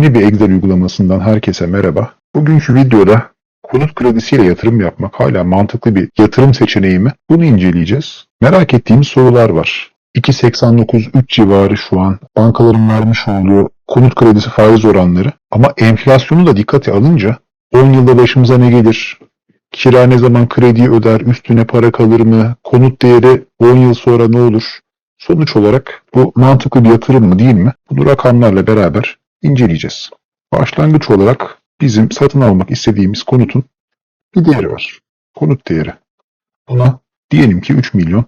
Yeni bir Excel uygulamasından herkese merhaba. Bugünkü videoda konut kredisiyle yatırım yapmak hala mantıklı bir yatırım seçeneği mi? Bunu inceleyeceğiz. Merak ettiğimiz sorular var. 2.89-3 civarı şu an bankaların vermiş olduğu konut kredisi faiz oranları ama enflasyonu da dikkate alınca 10 yılda başımıza ne gelir? Kira ne zaman krediyi öder? Üstüne para kalır mı? Konut değeri 10 yıl sonra ne olur? Sonuç olarak bu mantıklı bir yatırım mı değil mi? Bunu rakamlarla beraber inceleyeceğiz. Başlangıç olarak bizim satın almak istediğimiz konutun bir değeri var. Konut değeri. Buna diyelim ki 3 milyon.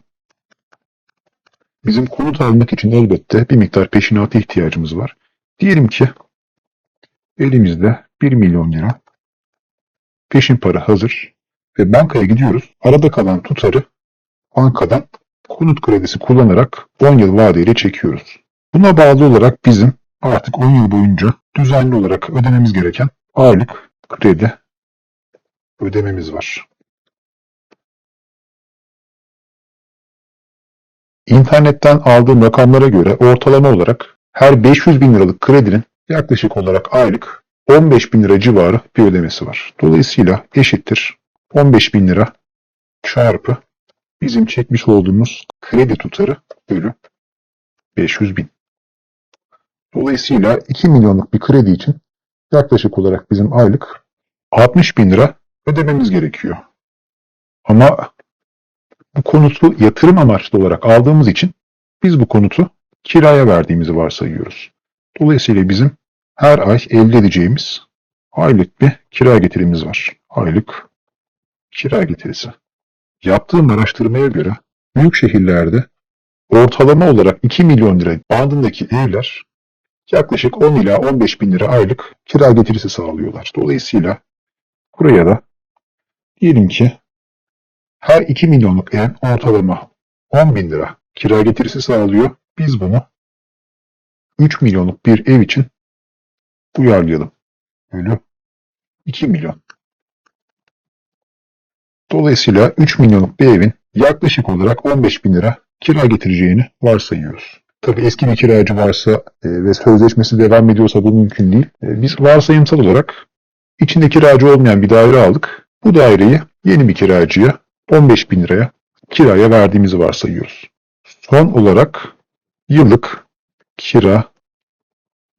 Bizim konut almak için elbette bir miktar peşinata ihtiyacımız var. Diyelim ki elimizde 1 milyon lira peşin para hazır ve bankaya gidiyoruz. Arada kalan tutarı bankadan konut kredisi kullanarak 10 yıl vadeyle çekiyoruz. Buna bağlı olarak bizim artık 10 yıl boyunca düzenli olarak ödememiz gereken aylık kredi ödememiz var. İnternetten aldığım rakamlara göre ortalama olarak her 500 bin liralık kredinin yaklaşık olarak aylık 15 bin lira civarı bir ödemesi var. Dolayısıyla eşittir 15 bin lira çarpı bizim çekmiş olduğumuz kredi tutarı bölü 500 bin. Dolayısıyla 2 milyonluk bir kredi için yaklaşık olarak bizim aylık 60 bin lira ödememiz gerekiyor. Ama bu konutu yatırım amaçlı olarak aldığımız için biz bu konutu kiraya verdiğimizi varsayıyoruz. Dolayısıyla bizim her ay elde edeceğimiz aylık bir kira getirimiz var. Aylık kira getirisi. Yaptığım araştırmaya göre büyük şehirlerde ortalama olarak 2 milyon lira bandındaki evler yaklaşık 10 ila 15 bin lira aylık kira getirisi sağlıyorlar. Dolayısıyla buraya da diyelim ki her 2 milyonluk ev ortalama 10 bin lira kira getirisi sağlıyor. Biz bunu 3 milyonluk bir ev için uyarlayalım. Bölü 2 milyon. Dolayısıyla 3 milyonluk bir evin yaklaşık olarak 15 bin lira kira getireceğini varsayıyoruz. Tabii eski bir kiracı varsa e, ve sözleşmesi devam ediyorsa bu mümkün değil. E, biz varsayımsal olarak içinde kiracı olmayan bir daire aldık. Bu daireyi yeni bir kiracıya 15 bin liraya kiraya verdiğimizi varsayıyoruz. Son olarak yıllık kira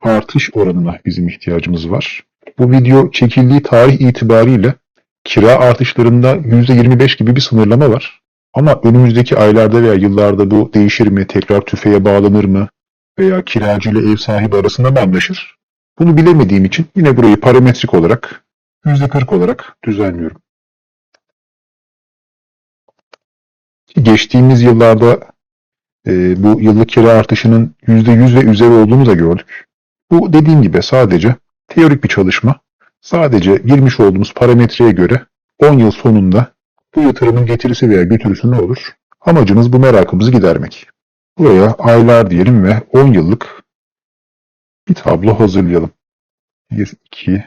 artış oranına bizim ihtiyacımız var. Bu video çekildiği tarih itibariyle kira artışlarında %25 gibi bir sınırlama var. Ama önümüzdeki aylarda veya yıllarda bu değişir mi, tekrar tüfeğe bağlanır mı veya kiracı ile ev sahibi arasında mı anlaşır? Bunu bilemediğim için yine burayı parametrik olarak %40 olarak düzenliyorum. Geçtiğimiz yıllarda e, bu yıllık kira artışının %100 ve üzeri olduğunu da gördük. Bu dediğim gibi sadece teorik bir çalışma. Sadece girmiş olduğumuz parametreye göre 10 yıl sonunda bu yatırımın getirisi veya götürüsü ne olur? Amacımız bu merakımızı gidermek. Buraya aylar diyelim ve 10 yıllık bir tablo hazırlayalım. 1, 2,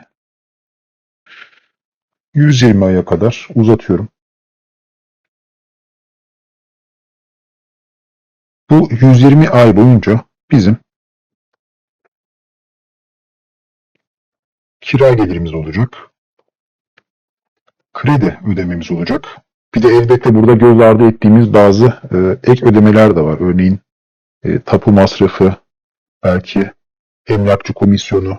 120 aya kadar uzatıyorum. Bu 120 ay boyunca bizim kira gelirimiz olacak. Kredi ödememiz olacak. Bir de elbette burada göz ardı ettiğimiz bazı e, ek ödemeler de var. Örneğin e, tapu masrafı, belki emlakçı komisyonu,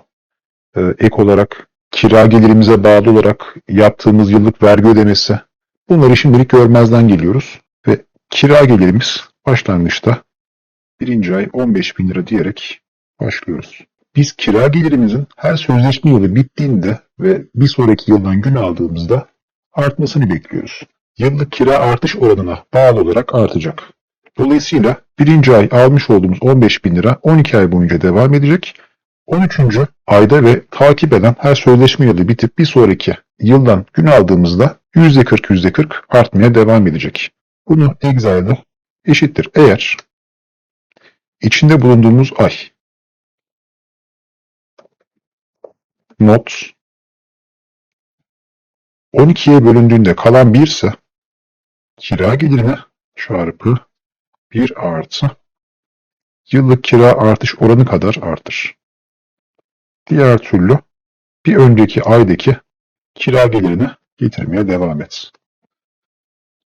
e, ek olarak kira gelirimize bağlı olarak yaptığımız yıllık vergi ödemesi. Bunları şimdilik görmezden geliyoruz. Ve kira gelirimiz başlangıçta birinci ay 15 bin lira diyerek başlıyoruz. Biz kira gelirimizin her sözleşme yılı bittiğinde ve bir sonraki yıldan gün aldığımızda artmasını bekliyoruz. Yıllık kira artış oranına bağlı olarak artacak. Dolayısıyla birinci ay almış olduğumuz 15 bin lira 12 ay boyunca devam edecek. 13. ayda ve takip eden her sözleşme yılı bitip bir sonraki yıldan gün aldığımızda %40 %40 artmaya devam edecek. Bunu Excel'de eşittir. Eğer içinde bulunduğumuz ay not 12'ye bölündüğünde kalan 1 ise kira gelirine çarpı 1 artı yıllık kira artış oranı kadar artır. Diğer türlü bir önceki aydaki kira gelirini getirmeye devam et.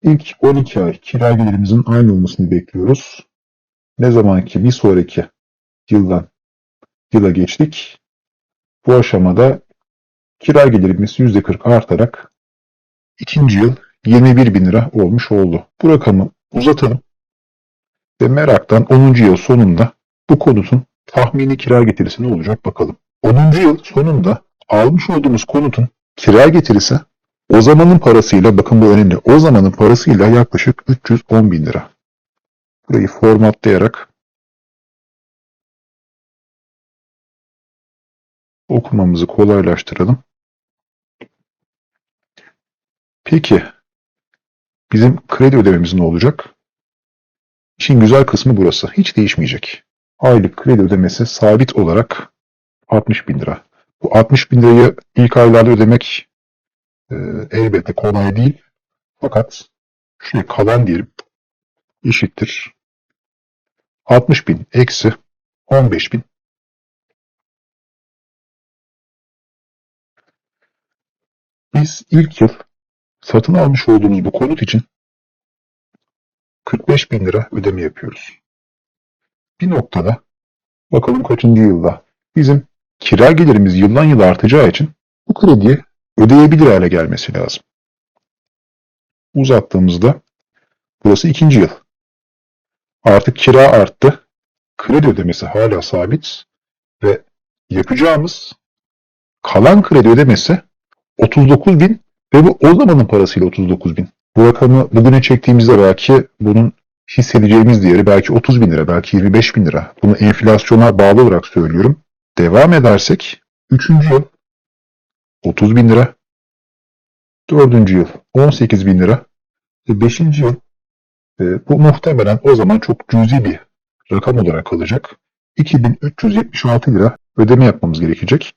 İlk 12 ay kira gelirimizin aynı olmasını bekliyoruz. Ne zaman ki bir sonraki yıldan yıla geçtik, bu aşamada kira gelirimiz %40 artarak ikinci yıl 21 bin lira olmuş oldu. Bu rakamı uzatalım ve meraktan 10. yıl sonunda bu konutun tahmini kira getirisi ne olacak bakalım. 10. yıl sonunda almış olduğumuz konutun kira getirisi o zamanın parasıyla bakın bu önemli. O zamanın parasıyla yaklaşık 310 bin lira. Burayı formatlayarak okumamızı kolaylaştıralım. Peki bizim kredi ödememiz ne olacak? İşin güzel kısmı burası. Hiç değişmeyecek. Aylık kredi ödemesi sabit olarak 60 bin lira. Bu 60 bin lirayı ilk aylarda ödemek e, elbette kolay değil. Fakat şuraya kalan diyelim eşittir. 60 bin eksi 15 bin. Biz ilk yıl satın almış olduğumuz bu konut için 45 bin lira ödeme yapıyoruz. Bir noktada bakalım kaçıncı yılda bizim kira gelirimiz yıldan yıla artacağı için bu krediyi ödeyebilir hale gelmesi lazım. Uzattığımızda burası ikinci yıl. Artık kira arttı. Kredi ödemesi hala sabit ve yapacağımız kalan kredi ödemesi 39 bin ve bu o zamanın parasıyla 39 bin. Bu rakamı bugüne çektiğimizde belki bunun hissedeceğimiz değeri belki 30 bin lira, belki 25 bin lira. Bunu enflasyona bağlı olarak söylüyorum. Devam edersek 3. yıl 30 bin lira, 4. yıl 18 bin lira ve 5. yıl e, bu muhtemelen o zaman çok cüzi bir rakam olarak kalacak. 2376 lira ödeme yapmamız gerekecek.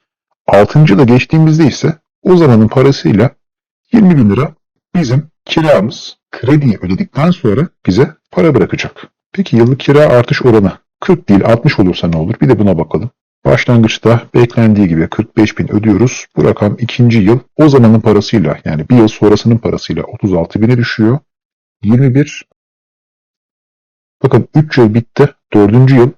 6. yıla geçtiğimizde ise o zamanın parasıyla 20 bin lira bizim kiramız krediyi ödedikten sonra bize para bırakacak. Peki yıllık kira artış oranı 40 değil 60 olursa ne olur? Bir de buna bakalım. Başlangıçta beklendiği gibi 45 bin ödüyoruz. Bu rakam ikinci yıl o zamanın parasıyla yani bir yıl sonrasının parasıyla 36 bine düşüyor. 21 Bakın 3 yıl bitti. 4. yıl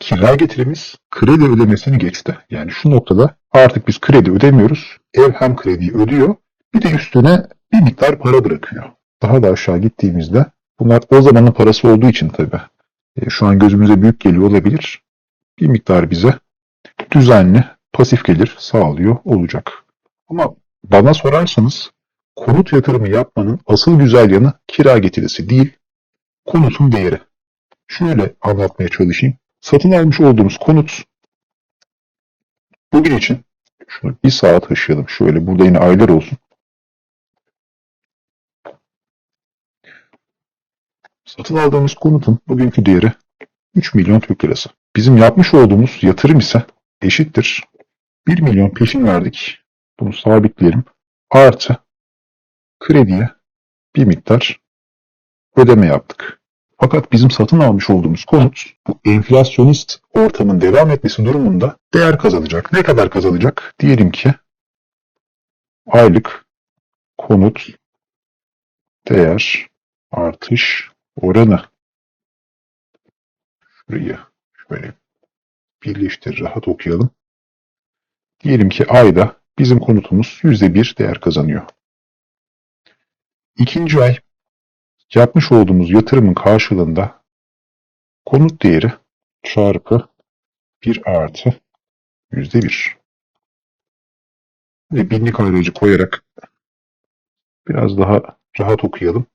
kira getirimiz kredi ödemesini geçti. Yani şu noktada artık biz kredi ödemiyoruz. Ev hem krediyi ödüyor bir de üstüne bir miktar para bırakıyor. Daha da aşağı gittiğimizde bunlar o zamanın parası olduğu için tabii e, şu an gözümüze büyük geliyor olabilir. Bir miktar bize düzenli pasif gelir sağlıyor olacak. Ama bana sorarsanız konut yatırımı yapmanın asıl güzel yanı kira getirisi değil, konutun değeri. Şöyle anlatmaya çalışayım. Satın almış olduğumuz konut bugün için şunu bir saat taşıyalım. Şöyle burada yine aylar olsun. Satın aldığımız konutun bugünkü değeri 3 milyon Türk lirası. Bizim yapmış olduğumuz yatırım ise eşittir. 1 milyon peşin verdik. Bunu sabitleyelim. Artı krediye bir miktar ödeme yaptık. Fakat bizim satın almış olduğumuz konut bu enflasyonist ortamın devam etmesi durumunda değer kazanacak. Ne kadar kazanacak? Diyelim ki aylık konut değer artış oranı. Şurayı şöyle birleştir rahat okuyalım. Diyelim ki ayda bizim konutumuz %1 değer kazanıyor. İkinci ay yapmış olduğumuz yatırımın karşılığında konut değeri çarpı 1 artı %1 ve binlik ayrıcı koyarak biraz daha rahat okuyalım.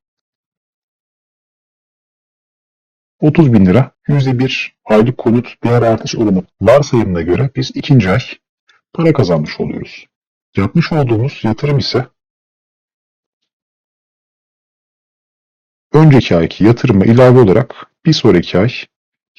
30 bin lira %1 aylık konut değer artış oranı varsayımına göre biz ikinci ay para kazanmış oluyoruz. Yapmış olduğumuz yatırım ise önceki ayki yatırıma ilave olarak bir sonraki ay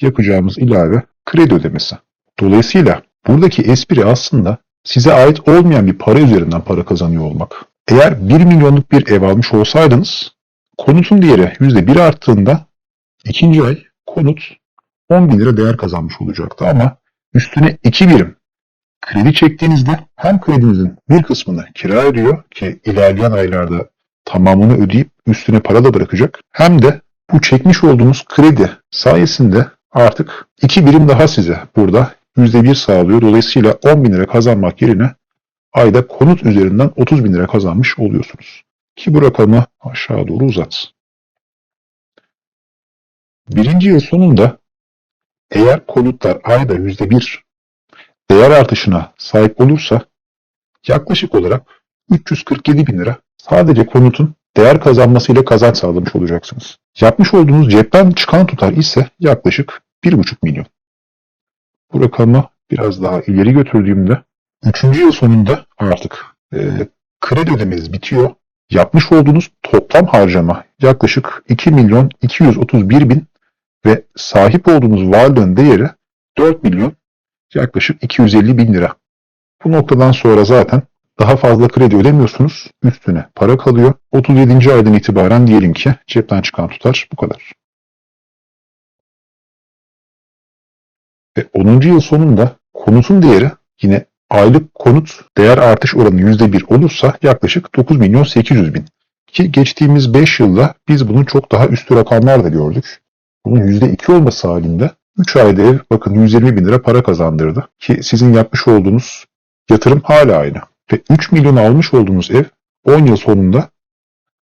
yapacağımız ilave kredi ödemesi. Dolayısıyla buradaki espri aslında size ait olmayan bir para üzerinden para kazanıyor olmak. Eğer 1 milyonluk bir ev almış olsaydınız konutun değeri %1 arttığında ikinci ay konut 10 bin lira değer kazanmış olacaktı ama üstüne 2 birim kredi çektiğinizde hem kredinizin bir kısmını kira ödüyor ki ilerleyen aylarda tamamını ödeyip üstüne para da bırakacak. Hem de bu çekmiş olduğunuz kredi sayesinde artık 2 birim daha size burada %1 sağlıyor. Dolayısıyla 10 bin lira kazanmak yerine ayda konut üzerinden 30 bin lira kazanmış oluyorsunuz. Ki bu rakamı aşağı doğru uzat. Birinci yıl sonunda eğer konutlar ayda %1 değer artışına sahip olursa yaklaşık olarak 347 bin lira sadece konutun değer kazanmasıyla kazanç sağlamış olacaksınız. Yapmış olduğunuz cepten çıkan tutar ise yaklaşık 1,5 milyon. Bu rakamı biraz daha ileri götürdüğümde 3. yıl sonunda artık e, kredi ödemeniz bitiyor. Yapmış olduğunuz toplam harcama yaklaşık 2 milyon 231 bin ve sahip olduğunuz varlığın değeri 4 milyon yaklaşık 250 bin lira. Bu noktadan sonra zaten daha fazla kredi ödemiyorsunuz. Üstüne para kalıyor. 37. aydan itibaren diyelim ki cepten çıkan tutar bu kadar. Ve 10. yıl sonunda konutun değeri yine aylık konut değer artış oranı %1 olursa yaklaşık 9 milyon 800 bin. Ki geçtiğimiz 5 yılda biz bunun çok daha üstü rakamlar da gördük. Bunun %2 olması halinde 3 ayda ev bakın 120 bin lira para kazandırdı. Ki sizin yapmış olduğunuz yatırım hala aynı. Ve 3 milyon almış olduğunuz ev 10 yıl sonunda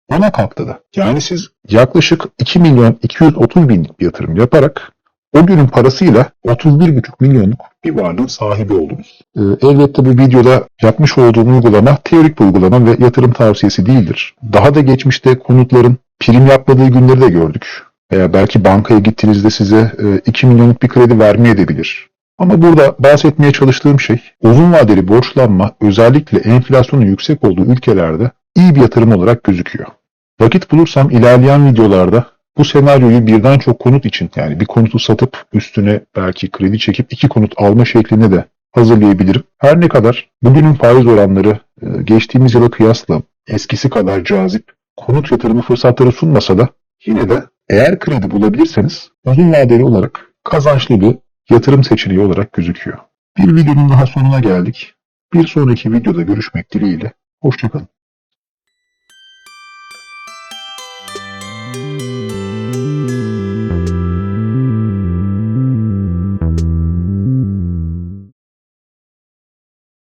ona katladı. Yani siz yaklaşık 2 milyon 230 binlik bir yatırım yaparak o günün parasıyla 31,5 milyonluk bir varlığın sahibi oldunuz. Ee, elbette bu videoda yapmış olduğum uygulama teorik bir uygulama ve yatırım tavsiyesi değildir. Daha da geçmişte konutların prim yapmadığı günleri de gördük. Veya belki bankaya gittiğinizde size e, 2 milyonluk bir kredi vermeyebilir. Ama burada bahsetmeye çalıştığım şey uzun vadeli borçlanma özellikle enflasyonun yüksek olduğu ülkelerde iyi bir yatırım olarak gözüküyor. Vakit bulursam ilerleyen videolarda bu senaryoyu birden çok konut için yani bir konutu satıp üstüne belki kredi çekip iki konut alma şeklinde de hazırlayabilirim. Her ne kadar bugünün faiz oranları e, geçtiğimiz yıla kıyasla eskisi kadar cazip konut yatırımı fırsatları sunmasa da yine de eğer kredi bulabilirseniz uzun vadeli olarak kazançlı bir yatırım seçeneği olarak gözüküyor. Bir videonun daha sonuna geldik. Bir sonraki videoda görüşmek dileğiyle. Hoşçakalın.